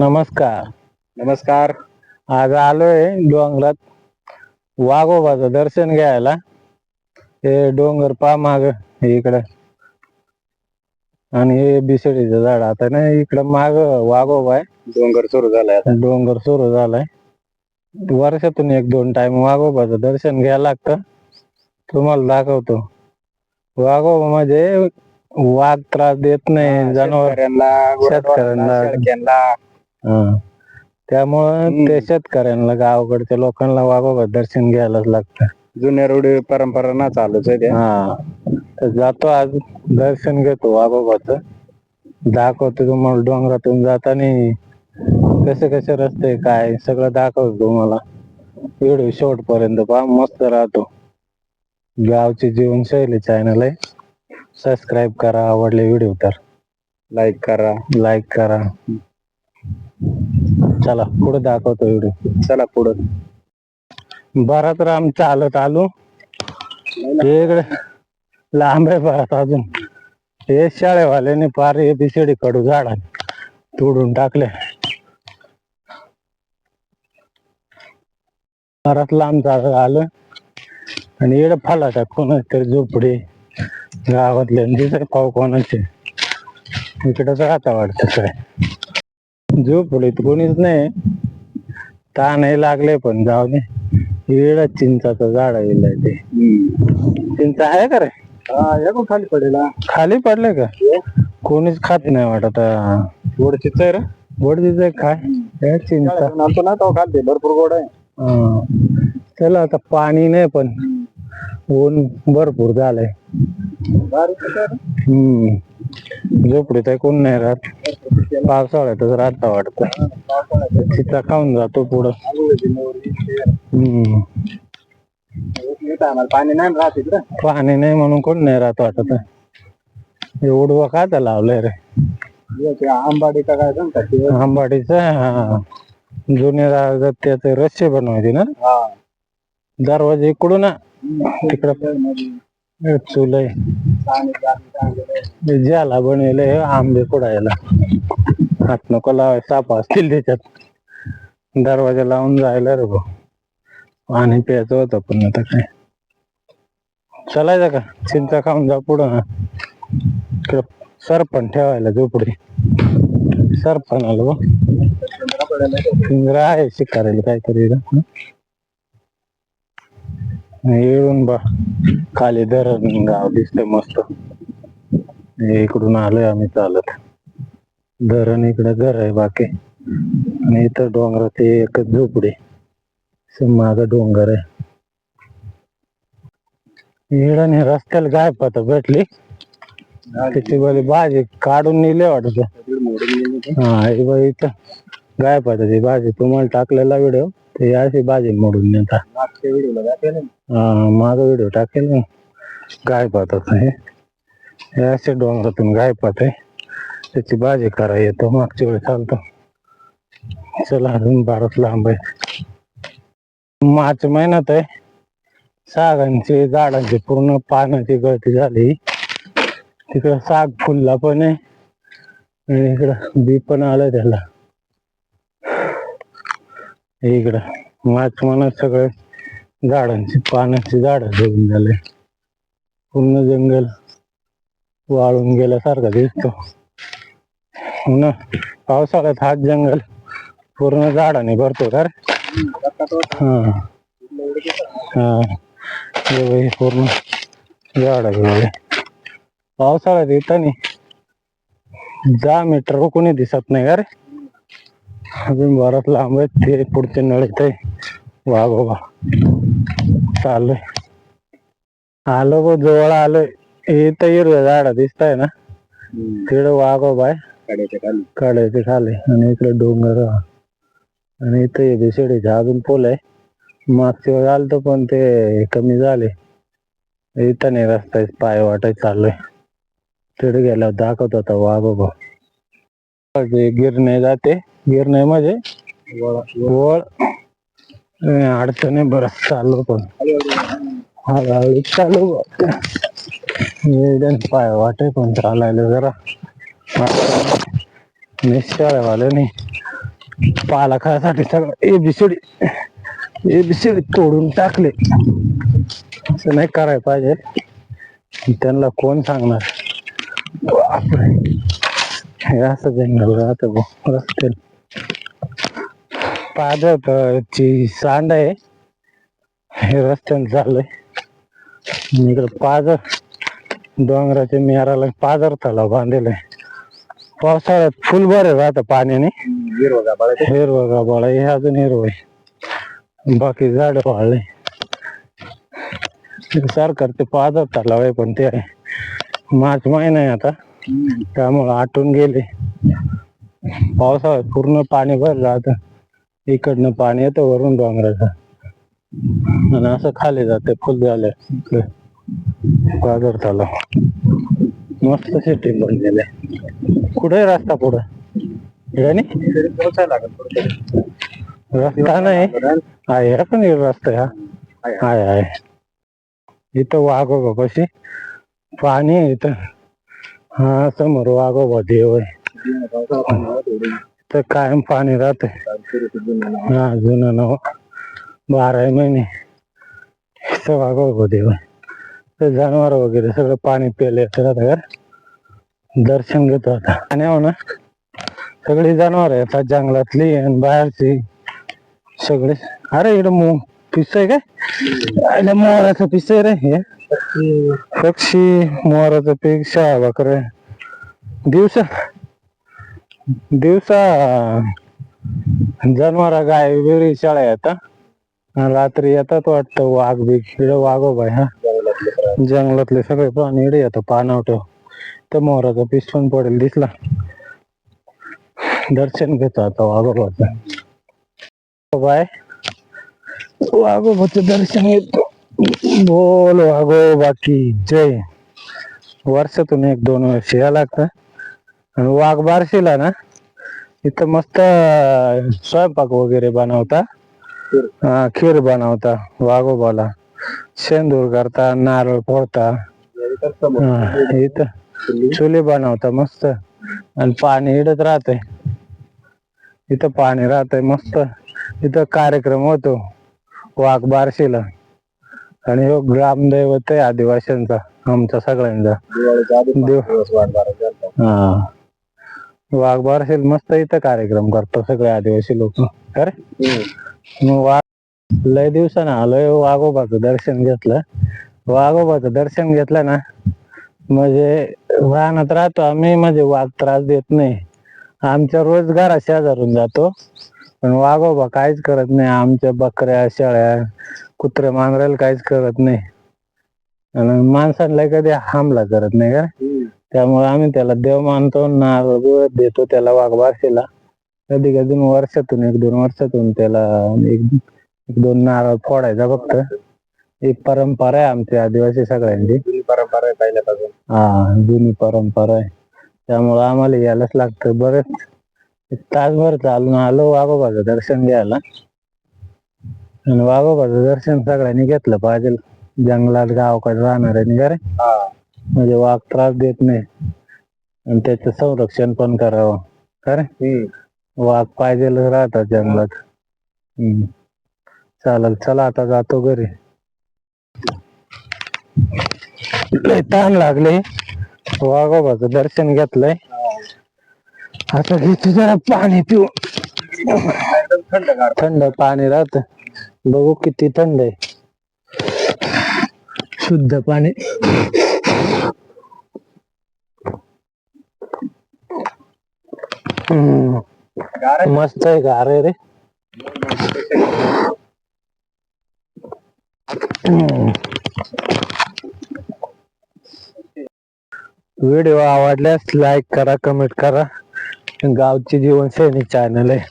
नमस्कार. नमस्कार. आज आलोय डोंगरात. वाघोबाचं दर्शन घ्यायला. हे डोंगर पा माग इकडं. आणि हे बिसडीचं झाड आता ना इकडं माग वाघोबा आहे. डोंगर सुरू झालाय आता. डोंगर सुरू झालाय. वर्षातून एक दोन टाइम वाघोबाचं दर्शन घ्यायला लागतं. तुम्हाला दाखवतो. वाघोबा म्हणजे वाघ त्रास देत नाही जनावर शेतकऱ्यांना शेतकऱ्यांना. शेळक्यांना. त्यामुळं. ते शेतकऱ्यांना गावाकडच्या लोकांना वाघोबा दर्शन घ्यायलाच लागतं. जुन्या रूढी परंपरा ना चालूच आहे त्या. हा. तर जातो आज दर्शन घेतो वाघोबाच दाखवतो तुम्हाला डोंगरातून जाताना कसे कसे रस्ते काय सगळं दाखवतो तुम्हाला. व्हिडिओ शेवटपर्यंत पहा मस्त राहतो. गावची जीवनशैली चॅनल आहे. सबस्क्राईब करा आवडले व्हिडिओ तर. लाईक करा. लाईक करा. चला पुढे दाखवतो एवढे. चला पुढं. बरात राम चालत आलो. हे इकडे लांब आहे बरात अजून. हे शाळेवाल्याने पार हे बिसडी कडू झाड तोडून टाकले. बराच लांब चालत आलं. आणि इकडे फलाटात कोणाच तरी झोपडी गावातले दिसत पाव कोणाचे? इकडे राहता वाटत काय? झोपडीत कोणीच नाही ताणही लागले पण जाऊ दे. इकडं चिंचाचं झाड आहे ते. चिंच आहे का रे? खाली पडेल खाली पडले का? कोणीच खात नाही वाटत गोडचीच आहे रे. काय हे चिंचा आणतो ना तो खालते भरपूर गोड आहे. हा. त्याला आता पाणी नाही पण ऊन भरपूर झालंय. हम्म. झोपडीत आहे कोण नाही राहत. पावसाळ्यातच राहता वाटतं. चिचा खाऊन जातो पुढं. हम्म. पाणी नाही राहत इकडं पाणी नाही म्हणून कोण नाही राहत वाटत. हे उडवा का त्या लावलंय रे? ते आंबाडी का काय सांगतात ते? आंबाडीचं हा. जुने राजात त्याचे रस्से बनवायचे ना? हा. दरवाजे इकडून तिकडं. चुल ज्याला बनवले आंबे कुडायला. हात नको लावाय साप असतील त्याच्यात. दरवाजा लावून जायला रे भाऊ. पाणी प्यायचं होतं पण आता काय. चलायचं का? चिंता खाऊन जा पुढं. सरपण ठेवायला झोपडी. सरपण आलं बा पिंजरा आहे शिकारायला काहीतरी. येऊन बा. खाली धरण गाव दिसतंय मस्त. इकडून आलोय आम्ही चालत. धरण इकडे घर आहे बाकी. आणि इथं डोंगरात एकच झोपडी माग डोंगर आहे. इकडं रस्त्याला गाय पात भेटली. त्याची बरी भाजी काढून नेले वाटत. हा इथं. गाय पाताची भाजी. तुम्हाला टाकलेला व्हिडिओ. ते अशी भाजी मोडून नेता. मागच्या व्हिडिओला दाखवलं ना. हा माझा व्हिडिओ टाकेल ना. गाय पातात हे. हे असे डोंगरातून गाय पात आहे त्याची भाजी करा येतो मागच्या वेळी चालतो. चला अजून बाराच लांब आहे. मार्च महिन्यात आहे. सागांची झाडांची पूर्ण पानाची गळती झाली. तिकडं साग फुलला पण आहे. आणि इकडं बी पण आलं त्याला. इकडं मार्च महिन्यात सगळे झाडांची पानांची झाडं जगून झाले. पूर्ण जंगल वाळून गेल्यासारखा दिसतो. हो ना? पावसाळ्यात हाच जंगल पूर्ण झाडाने भरतो का रे? हा. हा. पूर्ण झाड पावसाळ्यात येताना दहा मीटर कोणी दिसत नाही का रे? अजून बराच लांब आहे ते पुढचे नळीत आहे वाघोबा चाललोय. आलो गो जवळ आलोय. हे तर हिरव्या झाड दिसत आहे ना तिकडे वाघोबा आहे कड्याच्या खाली. काढायचे खाले. आणि इकडे डोंगर. आणि इथे बेसडीचे अजून पोल आहे. मागच्या वेळी आलतो पण ते कमी झाले. इथं नाही रस्ता पाय वाटाय चाललोय. तिकडे गेल्यावर दाखवत होता वाघोबा गिरणे जाते. गिरणे म्हणजे वळ अं, अडचणी बरंच चाललो पण. हळूहळू चालू पाय वाटे पण चालायला जरा. निश्चळवाले नाही पाला खायसाठी सगळं एबीसीडी एबीसीडी तोडून टाकले. असं नाही करायला पाहिजे. त्यांना कोण सांगणार? बापरे. हे असं जंगल राहतं रस्त्याला. पादरची सांड आहे. हे रस्त्याने चाललंय. इकडं पाजर डोंगराच्या मेराला पाजर तलाव बांधलेलं आहे. पावसाळ्यात फुल बरे राहतं पाण्याने हिरवं हिरवं गाबाळा हे अजून हिरवं आहे. बाकी झाड वाळले. सरकारचे पाजर तलाव आहे पण ते मार्च महिना आहे आता. त्यामुळे त्यामुळं आटून गेले. पावसाळ्यात पूर्ण पाणी भरलं आता. इकडनं पाणी येतं वरून डोंगराचं. आणि असं खाली जाते फुल झाले. पाजर तलाव मस्त सिटी बनलेलं आहे. कुठे रस्ता पुढं. रस्ता नाही. आहे हा पण रस्ता हा. आहे. आहे इथं वाघोबा कशी पाणी आहे इथं. हा समोर वाघोबा देव आहे. तर कायम पाणी राहते. हा जुनं नाव. बारा महिने. सगळा वाघोबा देव. ते जनावर वगैरे सगळं पाणी प्यायला तर आता दर्शन घेतो आता. आणि हो ना सगळी जनावर येतात जंगलातली आणि बाहेरची. सगळे. अरे इकडं मो पिस आहे काय? अरे मोराचं पिस आहे रे हे. पक्षी मोराचं पीक शाळा बकरे दिवसा. दिवसा. जनावर गाय बिरी शाळा येतात रात्री येतात वाटतं वाघ बिघ इड वाघोबाय हा. जंगलातले सगळे प्राणी इड येतात पानावट तर मोराचा पीस पडेल दिसला. दर्शन घेतो आता वाघोबाचं हो बाय. वाघोबाचं दर्शन घेतो. बोल वाघोबा की जय. वर्षातून एक दोन वर्ष या लागतं. आणि वाघ बारशीला ना इथं मस्त स्वयंपाक वगैरे बनवता. खीर. हा खीर बनवता वाघोबाला. शेंदूर करता नारळ फोडता. हा, इथं. चुली. बनवता मस्त. आणि पाणी इडत राहतंय. इथं पाणी राहतंय मस्त. इथं कार्यक्रम होतो. वाघ बारशीला. आणि हो ग्रामदैवत आहे आदिवासींचा आमचा सगळ्यांचा. दिवाळीच्या आधी पाच देव. दिवस वाट बारा चालतात. हा. वाघ बारशील मस्त इथं कार्यक्रम करतो सगळे आदिवासी लोक. अरे. मग वाघ लय दिवसानं आलोय वाघोबाचं दर्शन घेतलं. वाघोबाचं दर्शन घेतलं ना म्हणजे वाहनात राहतो आम्ही म्हणजे वाघ त्रास देत नाही. आमच्या रोज घरा शेजारून जातो पण वाघोबा काहीच करत नाही. आमच्या बकऱ्या शेळ्या कुत्रे मांजराला काहीच करत नाही. आणि माणसांना कधी हमला करत नाही का. त्यामुळे आम्ही त्याला देव मानतो नारळ देतो त्याला वाघबारशीला. कधी कधी मग वर्षातून एक दोन वर्षातून त्याला एक एक दोन नारळ फोडायचा फक्त. ही परंपरा आहे आमची आदिवासी सगळ्यांची. जुनी परंपरा आहे पहिल्यापासून. हा जुनी परंपरा आहे. त्यामुळं आम्हाला यायलाच लागतं. बरेच एक तासभर चालून आलो वाघोबाचं दर्शन घ्यायला. आणि वाघोबाचं दर्शन सगळ्यांनी घेतलं पाहिजे. जंगलात गावाकडे राहणाऱ्यांनी का रे हा. म्हणजे वाघ त्रास देत नाही. आणि त्याचं संरक्षण पण करावं. का रे हम्म. वाघ पाहिजे राहतात जंगलात. हम्म. चालेल चला आता जातो घरी. लय ताण लागले. वाघोबाचं दर्शन घेतलंय. आता घेतो जरा पाणी पिऊ. थंड पाणी राहत. बघू किती थंड आहे. शुद्ध पाणी. मस्त है गार आहे रे. व्हिडिओ आवडल्यास लाईक करा, कमेंट करा. गावची जीवनशैली चॅनल आहे.